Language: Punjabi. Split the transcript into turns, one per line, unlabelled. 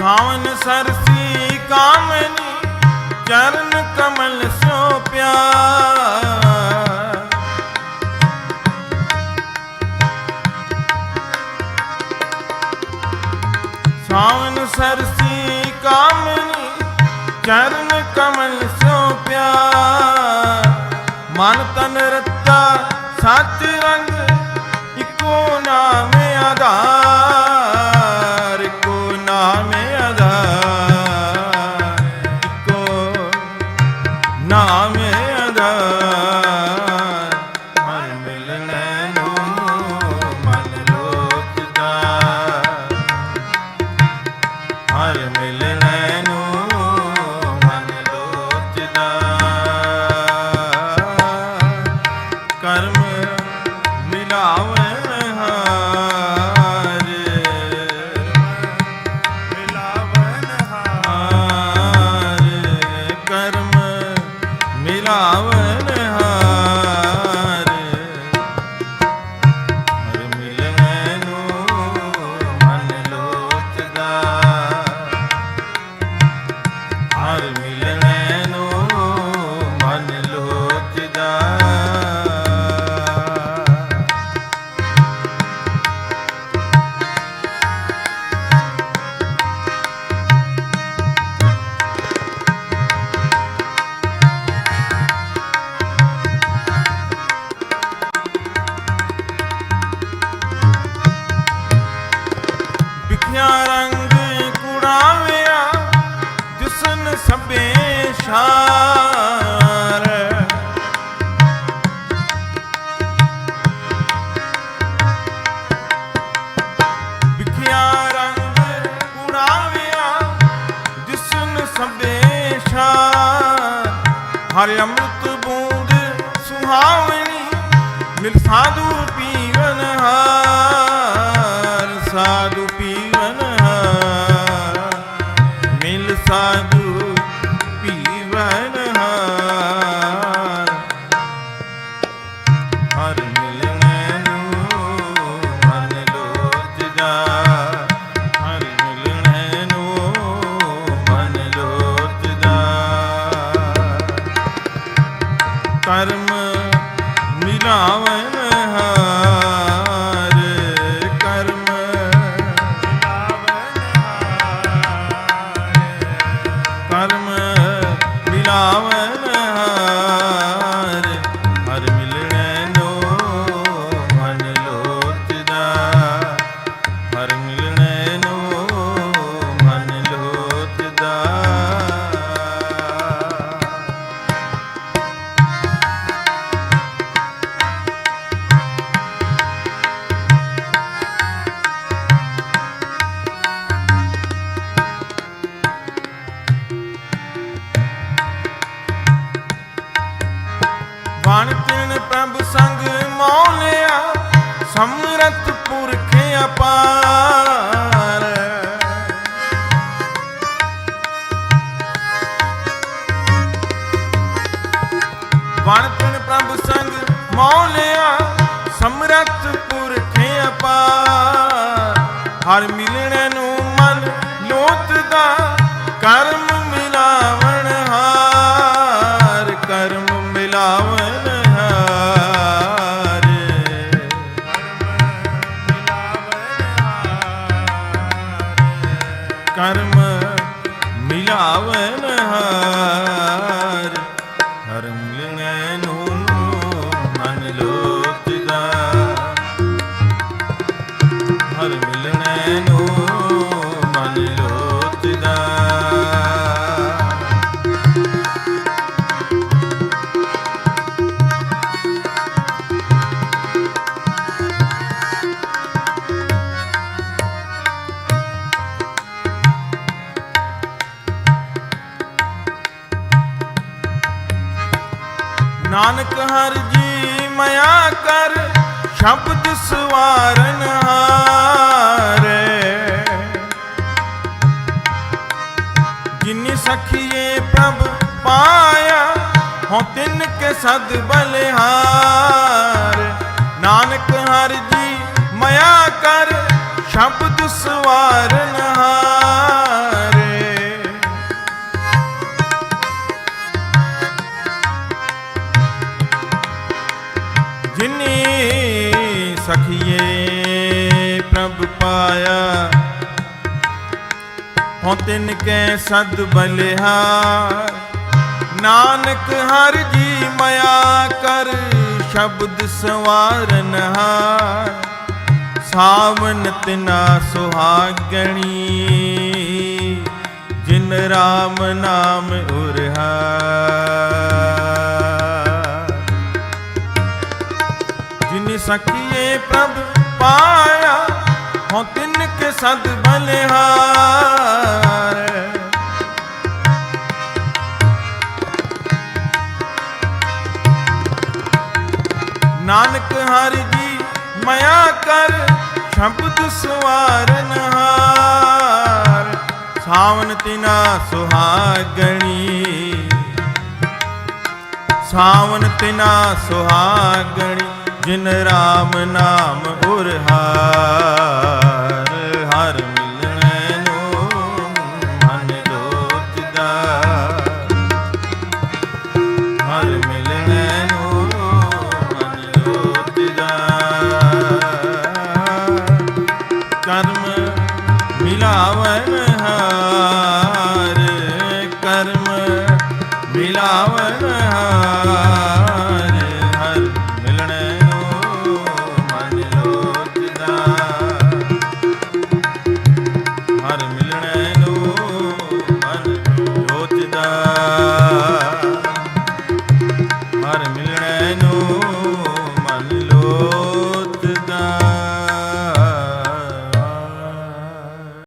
ਸਾਵਨ ਸਰਸੀ ਕਾਮਨੀ, ਚਰਨ ਕਮਲ ਸੋ ਪਿਆਰ। ਸਾਵਨ ਸਰਸੀ ਕਾਮਨੀ, ਚਰਨ ਕਮਲ ਸੋ ਪਿਆਰ। ਮਨ ਤਨ ਰੱਤਾ ਸੱਚ ਰੰਗ, ਇੱਕੋ ਨਾਮ ਆਧਾਰ। ਕਰਮ ਮਿਲਾਵਨ ਹਾਰ।
ਮਿਲਾਵਨ
ਹਾਰ। ਕਰਮ ਮਿਲਾਵਨ ਹਾਰ। ਹਰ ਮਿਲਣੈ ਵਿਖਿਆ ਰੰਗ ਕੁੜਾਵਿਆ ਦਿਸਨ ਸਭੇ ਸ਼ਾਰ। ਵਿਖਿਆ ਰੰਗ ਕੁੜਾਵਿਆ ਦਿਸਨ ਸਭੇ ਸ਼ਾਰ। ਹਰਿ ਅੰਮ੍ਰਿਤ ਬੂੰਦ ਸੁਹਾਵਣੀ, ਮਿਲ ਸਾਧੂ ਸਾਧੂ ਪੀਵਨ ਹਾਰ। ਹਰ ਮਿਲਣੈ ਨੂੰ ਮਨ ਲੋਚਦਾ ਹਰ ਮਿਲਣੈ ਨੂੰ ਮਨ ਲੋਚਦਾ ਕਰਮ ਮਿਲਾਵਨ ਮਿਲਾਵਨ ਪ੍ਰਭ ਸੰਗ ਮੌਲਿਆ ਸਮਰਤ ਪੁਰਖ ਅਪਾਰ ਵਣ ਤਿਨ ਪ੍ਰਭ ਸੰਗ ਮੌਲਿਆ ਸਮਰਤ ਪੁਰਖ ਅਪਾਰ ਹਰ ਮਿਲਣ ਕਰਮ ਨਾਨਕ ਹਰ ਜੀ ਮਇਆ ਕਰ, ਸ਼ਬਦ ਸਵਾਰਨ ਹਾਰੇ। ਜਿਨੀ ਸਖੀਏ ਪ੍ਰਭ ਪਾਇਆ ਹੋ ਤਿੰਨ ਕੇ ਸਦ ਬਲਿਹਾਰ। ਨਾਨਕ ਹਰ ਜੀ ਮਇਆ ਕਰ, ਸ਼ਬਦ ਸਵਾਰਨ ਹਾਰ। ਹੋ ਤਿਨ ਕੈ ਸਦ ਬਲਿਹਾਰ। ਨਾਨਕ ਹਰ ਜੀ ਮਇਆ ਕਰ, ਸ਼ਬਦ ਸਵਾਰਨ ਹਾਰ ਸਾਵਨ ਤਿਨਾ ਸੁਹਾਗਣੀ, ਜਿਨ ਰਾਮ ਨਾਮ ਉਰਹਾ ਜਿਨ ਸਖੀਏ ਪ੍ਰਭ ਪਾਇਆ ਹੋ ਤਿਨ ਕੇ ਸਦ ਬਲਿਹਾਰ। ਹਰਿ ਜੀ ਮਾਇਆ ਕਰ ਸ਼ਬਦ ਸਵਾਰਨ ਹਾਰ। ਸਾਵਨ ਤਿਨਾ ਸੁਹਾਗਣੀ। ਸਾਵਨ ਤਿਨਾ ਸੁਹਾਗਣੀ, ਜਿਨ ਰਾਮ ਨਾਮ ਉਰਹਾਰ ਮਿਲਾਵਨ ਹਾਰ